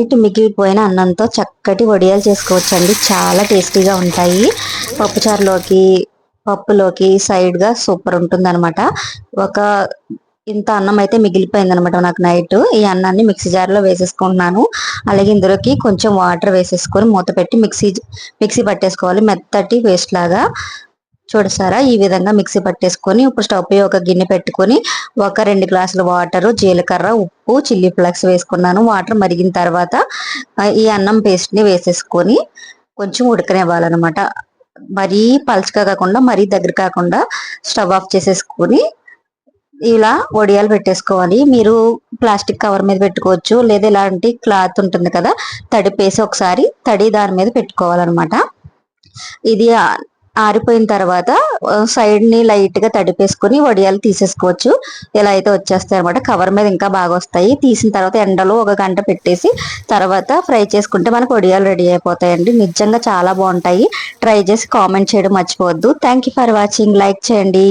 Night మిగిలిపోయిన అన్నంతో చక్కటి వడియాలు చేసుకోవచ్చండి. చాలా టేస్టీగా ఉంటాయి. పప్పుచారులోకి పప్పులోకి సైడ్గా సూపర్ ఉంటుంది ఒక ఇంత అన్నం అయితే మిగిలిపోయింది అనమాట నాకు నైట్. ఈ అన్నాన్ని మిక్సీ జార్లో వేసేసుకుంటున్నాను. అలాగే ఇందులోకి కొంచెం వాటర్ వేసేసుకొని మూత పెట్టి మిక్సీ మిక్సీ పట్టేసుకోవాలి. మెత్తటి పేస్ట్ లాగా చూడసారా ఈ విధంగా మిక్సీ పట్టేసుకొని ఇప్పుడు స్టవ్ పై ఒక గిన్నె పెట్టుకొని ఒక రెండు గ్లాసుల వాటర్ జీలకర్ర ఉప్పు చిల్లీ ఫ్లక్స్ వేసుకున్నాను. వాటర్ మరిగిన తర్వాత ఈ అన్నం పేస్ట్ని వేసేసుకొని కొంచెం ఉడకనివ్వాలన్నమాట. మరీ పలుచగా కాకుండా మరీ దగ్గర కాకుండా స్టవ్ ఆఫ్ చేసేసుకొని ఇలా వడియాలు పెట్టేసుకోవాలి. మీరు ప్లాస్టిక్ కవర్ మీద పెట్టుకోవచ్చు లేదా ఇలాంటి క్లాత్ ఉంటుంది కదా తడిపేసి ఒకసారి తడి దాని మీద పెట్టుకోవాలన్నమాట. ఇది ఆరిపోయిన తర్వాత సైడ్ని లైట్గా తడిపేసుకుని వడియాలు తీసేసుకోవచ్చు. ఇలా అయితే వచ్చేస్తాయి అనమాట కవర్ మీద ఇంకా బాగా వస్తాయి. తీసిన తర్వాత ఎండలో ఒక గంట పెట్టేసి తర్వాత ఫ్రై చేసుకుంటే మనకు వడియాలు రెడీ అయిపోతాయండి. నిజంగా చాలా బాగుంటాయి. ట్రై చేసి కామెంట్ చేయడం మర్చిపోవద్దు. Thank you for watching like చేయండి.